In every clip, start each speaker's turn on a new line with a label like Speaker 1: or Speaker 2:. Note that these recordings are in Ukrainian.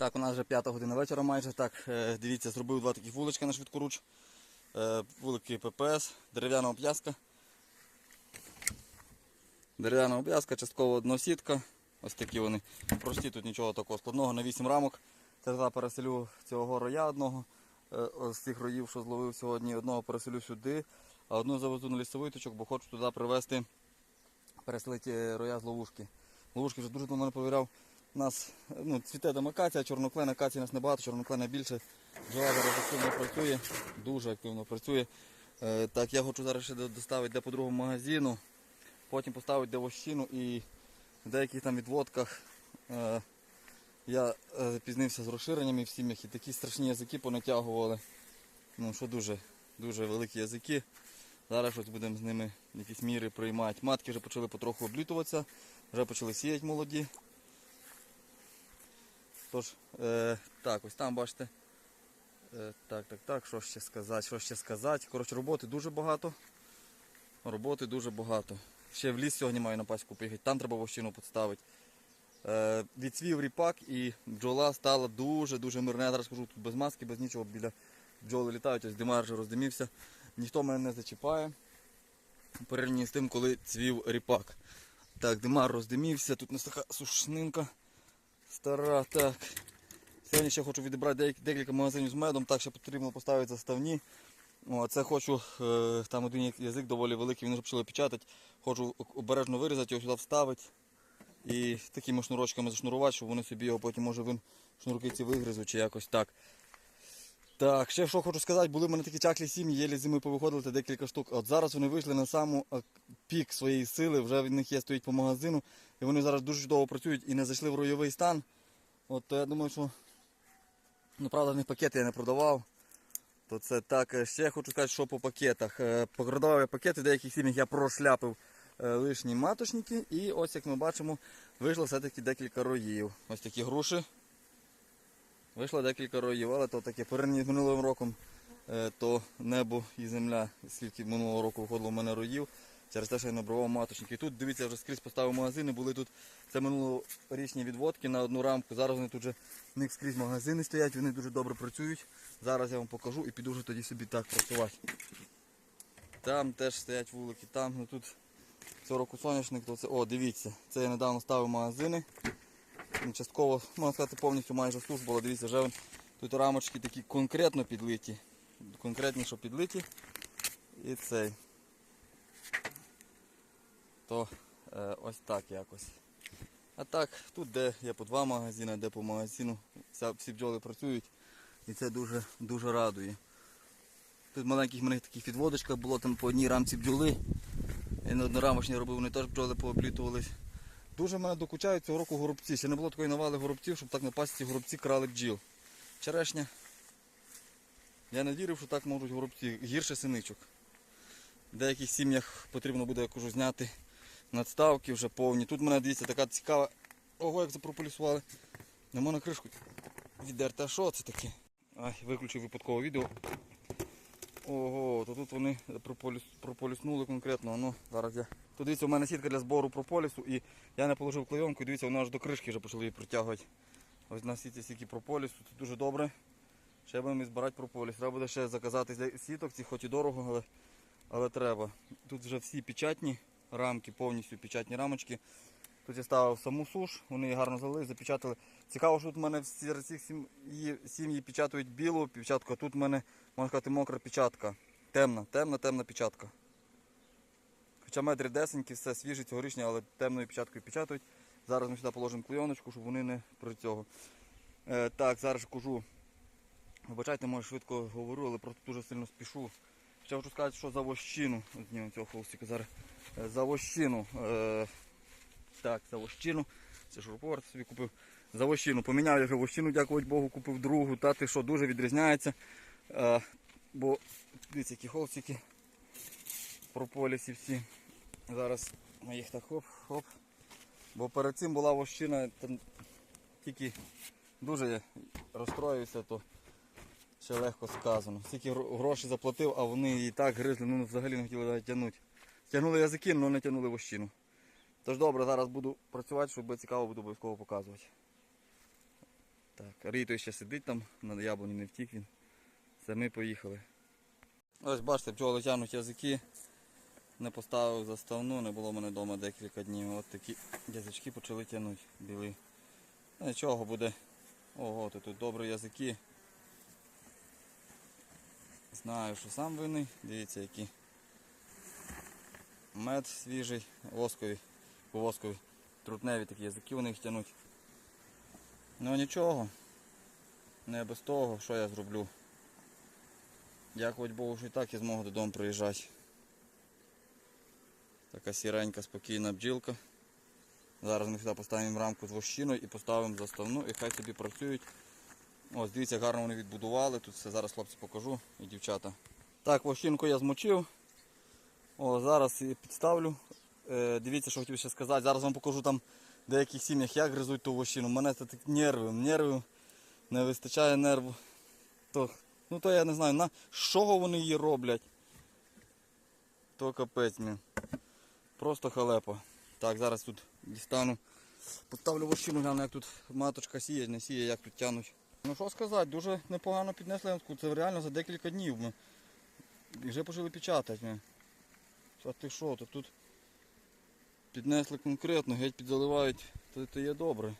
Speaker 1: Так, у нас вже п'ята година вечора майже. Так, е, дивіться, зробив два такі вулички на швидкоруч. Е, Вулики ППС, дерев'яна обв'язка. Дерев'яна обв'язка, частково односітка. Ось такі вони прості, тут нічого такого складного на 8 рамок. Це переселю цього роя одного. е, З цих роїв, що зловив сьогодні, одного переселю сюди, а одну завезу на лісовий точок, бо хочу туди привезти, переселити роя з ловушки. Ловушки вже дуже давно не повіряв. У нас ну, цвіте там акація, чорноклена, акації у нас небагато, чорноклена більше. Бджола зараз активно працює, дуже активно працює. Е, так, я хочу зараз ще доставити де по магазину, потім поставити де вощину і в деяких там відводках е, я е, запізнився з розширеннями в сім'ях і такі страшні язики понатягували. Ну, що дуже, дуже великі язики. Зараз щось будемо з ними якісь міри приймати. Матки вже почали потроху облітуватися, вже почали сіяти молоді. Тож, е, так, ось там бачите. Е, так, так, так, що ще сказати, що ще сказати. Коротше, роботи дуже багато. Роботи дуже багато. Ще в ліс сьогодні маю на паську поїхати, там треба вощину підставити. Е, відцвів ріпак і бджола стала дуже-дуже мирна. Я зараз кажу, тут без маски, без нічого біля бджоли літають, ось димар вже роздимівся. Ніхто мене не зачіпає. Порівняно з тим, коли цвів ріпак. Так, димар роздимівся, тут у така сушнинка стара. Так. Сьогодні ще хочу відібрати декілька магазинів з медом, так ще потрібно поставити заставні. О, це хочу, е, там один язик доволі великий, він вже почали печатати. Хочу обережно вирізати, його сюди вставити і такими шнурочками зашнурувати, щоб вони собі його потім може вин шнурки ці вигризуть чи якось так. Так, ще що хочу сказати, були в мене такі чаклі сім'ї, єлі зими повиходили та декілька штук. От зараз вони вийшли на саму е, пік своєї сили, вже в них є стоїть по магазину, і вони зараз дуже чудово працюють і не зайшли в ройовий стан. От то я думаю, що ну правда в них пакети я не продавав. То це так. Е, Ще хочу сказати, що по пакетах. Е, я пакети, деяких сім'ях я прошляпив лишні маточники. І ось як ми бачимо, вийшло все-таки декілька роїв. Ось такі груші. Вийшло декілька роїв, але то таке порівняно з минулим роком, е, то небо і земля, скільки минулого року виходило в мене роїв. Через те, що я набривав маточники. Тут дивіться, вже скрізь поставив магазини, були тут це минулорічні відводки на одну рамку. Зараз вони тут вже в них скрізь магазини стоять, вони дуже добре працюють. Зараз я вам покажу і піду вже тоді собі так працювати. Там теж стоять вулики, там ну тут цього року соняшник, то це. О, дивіться, це я недавно ставив магазини. Ну, Частково, можна сказати, повністю майже суш було. Дивіться, вже тут рамочки такі конкретно підлиті. Конкретніше підлиті. І цей. То е, ось так якось. А так, тут де є по два магазини, де по магазину. Вся, всі бджоли працюють і це дуже, дуже радує. Тут маленьких мене таких підводочках було там по одній рамці бджоли. Я не однорамочні робив, вони теж бджоли пооблітувались. Дуже мене докучають цього року горобці. Ще не було такої навали горобців, щоб так на пасіці горобці крали бджіл. Черешня. Я не вірив, що так можуть горобці. Гірше синичок. В деяких сім'ях потрібно буде, я зняти надставки вже повні. Тут мене дивіться така цікава. Ого, як це прополісували. Не можна кришку віддерти. А що це таке? Ай, виключив випадкове відео. Ого, то тут вони прополіс, прополіснули конкретно. Ну, зараз я. Тут дивіться, у мене сітка для збору прополісу і я не положив клейонку, і дивіться, воно аж до кришки вже почали її притягувати. Ось на сітці стільки прополісу, це дуже добре. Ще будемо і збирати прополіс. Треба буде ще заказати сіток, ці хоч і дорого, але, але треба. Тут вже всі печатні рамки, повністю печатні рамочки. Тут я ставив саму суш, вони її гарно залили, запечатали. Цікаво, що тут в мене всі цих сім'ї, сім'ї печатають білу печатку, а тут в мене, можна сказати, мокра печатка. Темна, темна, темна печатка. Хоча метри десенькі, все свіже, цьогорічні, але темною печаткою печатають. Зараз ми сюди положимо клейоночку, щоб вони не при цього. Е, так, зараз кажу. Вибачайте, може швидко говорю, але просто дуже сильно спішу. Ще хочу сказати, що за вощину. Знімемо цього холстика зараз. Е, За вощину. Е, так, за вощину. Це шуруповерт собі купив. За вощину. Поміняв я вже вощину, дякувати Богу, купив другу. Та ти що дуже відрізняється. Е, бо дивіться, які холстики. Прополісі всі. Зараз ми їх так хоп-хоп. Бо перед цим була вощина, там тільки дуже розстроївся, то ще легко сказано. Стільки гро- грошей заплатив, а вони і так гризли, ну взагалі не хотіли навіть тягнути. Тягнули язики, але не тягнули вощину. Тож добре, зараз буду працювати, щоб цікаво, буду обов'язково показувати. Так. Той ще сидить там, на яблуні не втік він. Це ми поїхали. Ось бачите, бджоли тягнуть язики. Не поставив заставну, не було в мене вдома декілька днів. От такі язички почали тягнути білі. Ну, Нічого буде. Ого, тут добрі язики. Знаю, що сам винний. Дивіться, які. Мед свіжий, восковий, воскові. Трутневі такі язики у них тянуть. Ну нічого. Не без того, що я зроблю. Дякувати Богу, що і так я зможу додому приїжджати. Така сіренька, спокійна бджілка. Зараз ми сюди поставимо рамку з вощиною і поставимо заставну і хай собі працюють. Ось дивіться, гарно вони відбудували. Тут все зараз хлопці покажу і дівчата. Так, вощинку я змочив. О, зараз її підставлю. Е, дивіться, що хотів ще сказати. Зараз вам покажу там в деяких сім'ях, як гризуть ту вощину. Мене це так нерви, нерви, не вистачає нерву. То, ну то я не знаю, на чого вони її роблять. То капець мені. Просто халепа. Так, зараз тут дістану. Поставлю вощину, гляну, як тут маточка сіє, не сіє, як тут тянуть. Ну що сказати, дуже непогано піднесли янку. Це реально за декілька днів. Ми вже почали печатати. А ти що, то тут піднесли конкретно, геть підзаливають, то це є добре.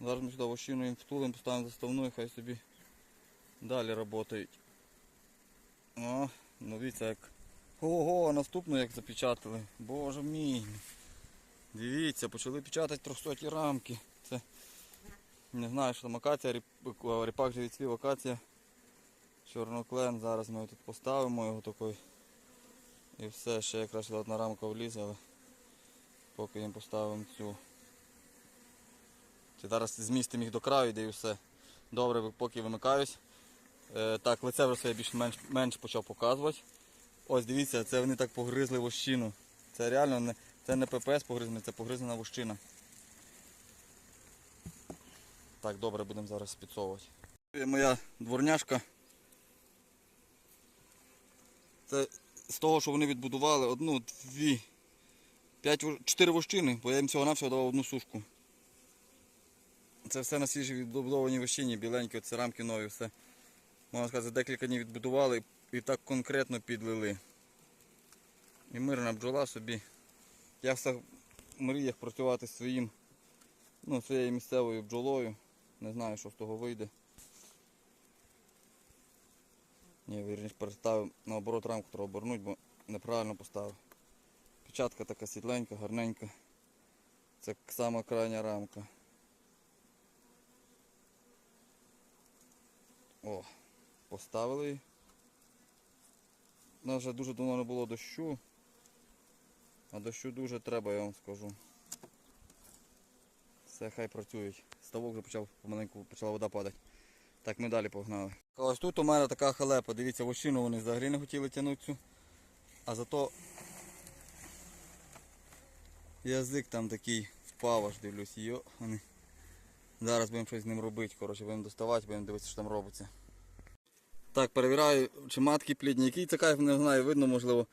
Speaker 1: Зараз ми сюди вощину їм втулимо, поставимо заставну хай собі далі працюють. О, ну дивіться як. Ого, наступну як запечатали. Боже мій. Дивіться, почали печатати 300 рамки. Це не знаю, що там акація, ріп- ріпак же відцвів акація. Чорноклен. Зараз ми тут поставимо його такий. І все, ще якраз одна рамка влізе, але поки їм поставимо цю. Чи зараз змістимо їх до краю, де і все. Добре, поки вимикаюсь. Е, так, лице вже більш-менш менш почав показувати. Ось дивіться, це вони так погризли вощину. Це реально не, це не ППС погризаний, це погризана вощина. Так, добре, будемо зараз підсовувати. Це моя дворняшка. Це з того, що вони відбудували одну, дві, п'ять, чотири вощини, бо я їм всього навсього давав одну сушку. Це все на свіжій відбудованій вощині, біленькі, оце рамки нові, все. Можна сказати, за декілька днів відбудували і так конкретно підлили. І мирна бджола собі. Я в мріях працювати своїм, ну, своєю місцевою бджолою. Не знаю, що з того вийде. Ні, вірніше переставив наоборот рамку треба обернути, бо неправильно поставив. Печатка така світленька, гарненька. Це сама крайня рамка. О, поставили її. У нас вже дуже давно не було дощу. А дощу дуже треба, я вам скажу. Все, хай працюють. Ставок вже почав помаленьку почала вода падати. Так, ми далі погнали. Ось тут у мене така халепа. Дивіться, вощину вони взагалі не хотіли тягнути цю. А зато язик там такий впав, аж дивлюсь, йо. Вони. Зараз будемо щось з ним робити. Коротше, будемо доставати, будемо дивитися, що там робиться. Так, перевіряю, чи матки плідні. Який це кайф, не знаю, видно, можливо.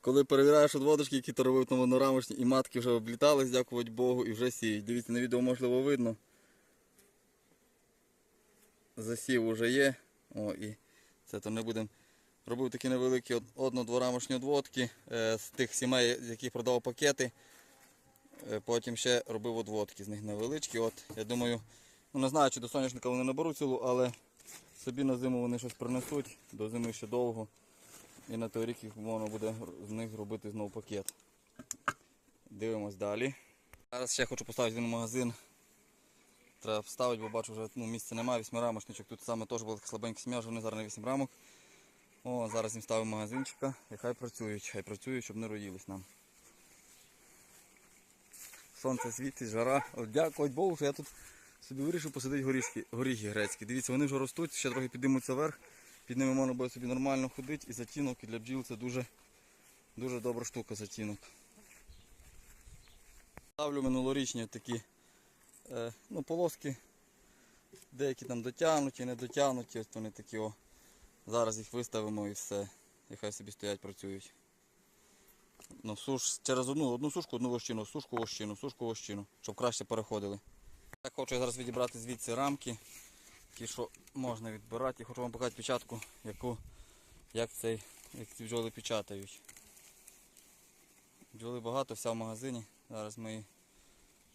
Speaker 1: Коли перевіряєш одводочки, які то робив там однорамочні, і матки вже облітались, дякувати Богу, і вже сіють. Дивіться, на відео можливо видно. Засів уже є. О, і це то не будемо. Робив такі невеликі одно-дворамочні одводки е, з тих сімей, з яких продавав пакети. Е, потім ще робив одводки з них невеличкі. От, я думаю, ну не знаю, чи до соняшника вони наберуть силу, але собі на зиму вони щось принесуть, до зими ще довго. І на той рік їх можна буде з них зробити знову пакет. Дивимось далі. Зараз ще хочу поставити один магазин. Треба вставити, бо бачу, вже ну, місця немає, вісьмирамочничок. Тут саме теж була така слабенька сім'я, вже вони зараз на 8 рамок. О, зараз їм ставимо магазинчика і хай працюють, хай працюють, щоб не роїлись нам. Сонце світить, жара. Дякувати Богу, що я тут собі вирішив посадити горішки, горіхи грецькі. Дивіться, вони вже ростуть, ще трохи підіймуться вверх. Під ними можна буде собі нормально ходити і затінок, і для бджіл це дуже, дуже добра штука затінок. Ставлю минулорічні такі е, ну, полоски. Деякі там дотягнуті, не дотягнуті, ось вони такі о. Зараз їх виставимо і все. І хай собі стоять, працюють. Ну, суш, через одну, одну сушку, одну вощину, сушку вощину, сушку вощину, щоб краще переходили. Я хочу зараз відібрати звідси рамки, ті, що можна відбирати. І хочу вам показати печатку, яку, як, цей, як ці бджоли печатають. Бджоли багато, вся в магазині. Зараз ми її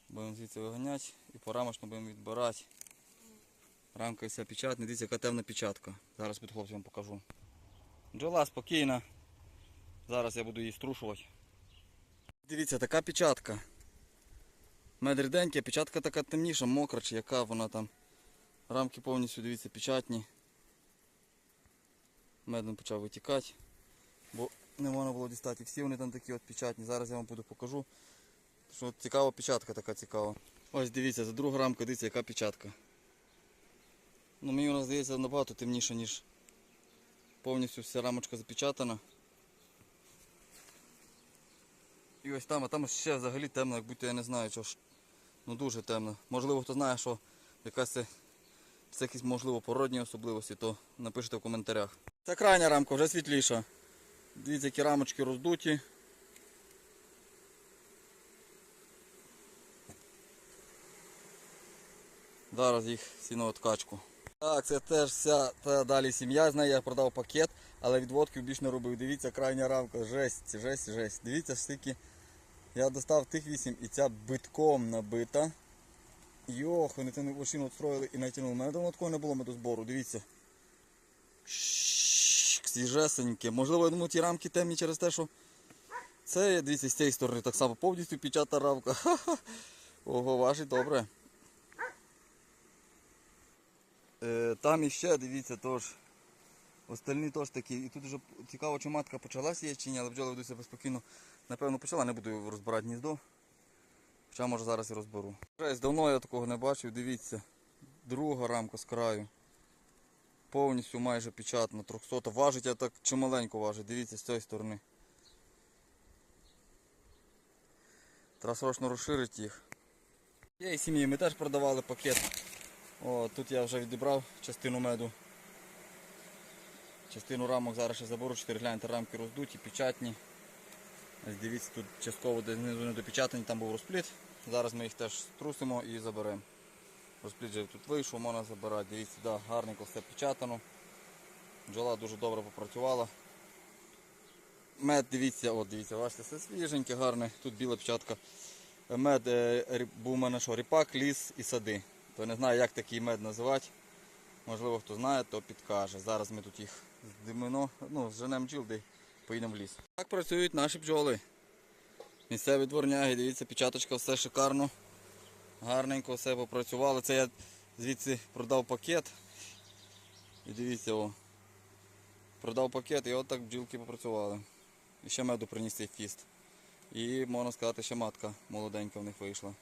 Speaker 1: будемо звідси виганяти і порамочно будемо відбирати. Рамка вся печатна, дивіться, яка темна печатка. Зараз під хлопцем вам покажу. Бджола спокійна. Зараз я буду її струшувати. Дивіться, така печатка. Мед ріденький, печатка така темніша, мокра чи яка вона там. Рамки повністю, дивіться, печатні. Мед почав витікати, бо не можна було дістати. Всі вони там такі от печатні. Зараз я вам буду покажу. Що от цікава печатка така цікава. Ось дивіться, за другу рамку дивіться, яка печатка. Ну, мені вона здається набагато темніша, ніж повністю вся рамочка запечатана. І ось там, а там ще взагалі темно, як будто я не знаю, що. Ну дуже темно. Можливо, хто знає, що якась це, це якісь можливо породні особливості, то напишіть в коментарях. Це крайня рамка, вже світліша. Дивіться, які рамочки роздуті. Зараз їх всі на откачку. Так, це теж вся та далі сім'я. З нею я продав пакет, але відводків більш не робив. Дивіться, крайня рамка. Жесть, жесть, жесть. Дивіться, скільки я достав тих вісім і ця битком набита. Йох, вони там машину відстроїли і натягнули. У мене давно такого не було медозбору, дивіться. Свіжесеньке. Можливо, я думаю, ті рамки темні через те, що це, дивіться, з цієї сторони так само повністю печата рамка. Ха-ха. Ого, важить добре. Там іще, дивіться, теж. Остальні теж такі. І тут вже цікаво, чи матка почала сіяти чи ні, але бджоли ведуть себе спокійно. Напевно, почала, не буду розбирати гніздо. Хоча може зараз і розберу. Жесть, давно я такого не бачив, дивіться. Друга рамка з краю. Повністю майже печатна, 300. Важить я так чималенько важить, дивіться з цієї сторони. Треба срочно розширити їх. Є і сім'ї, ми теж продавали пакет. О, тут я вже відібрав частину меду. Частину рамок зараз ще заберу, 4 гляньте, рамки роздуті, печатні. Ось дивіться, тут частково де знизу не допечатані, там був розпліт. Зараз ми їх теж струсимо і заберемо. Розпліт вже тут вийшов, можна забирати. Дивіться, да, гарненько все печатано. Бджола дуже добре попрацювала. Мед, дивіться, от дивіться, бачите, все свіженьке, гарне. Тут біла печатка. Мед е, був у мене що, ріпак, ліс і сади. То не знаю, як такий мед називати. Можливо, хто знає, то підкаже. Зараз ми тут їх здимено, ну, зженемо бджіл, де поїдемо в ліс. Так працюють наші бджоли. Місцеві дворняги, дивіться, печаточка, все шикарно. Гарненько все попрацювало. Це я звідси продав пакет. І дивіться, о. Продав пакет і от так бджілки попрацювали. І ще меду приніс цей фіст. І можна сказати, ще матка молоденька в них вийшла.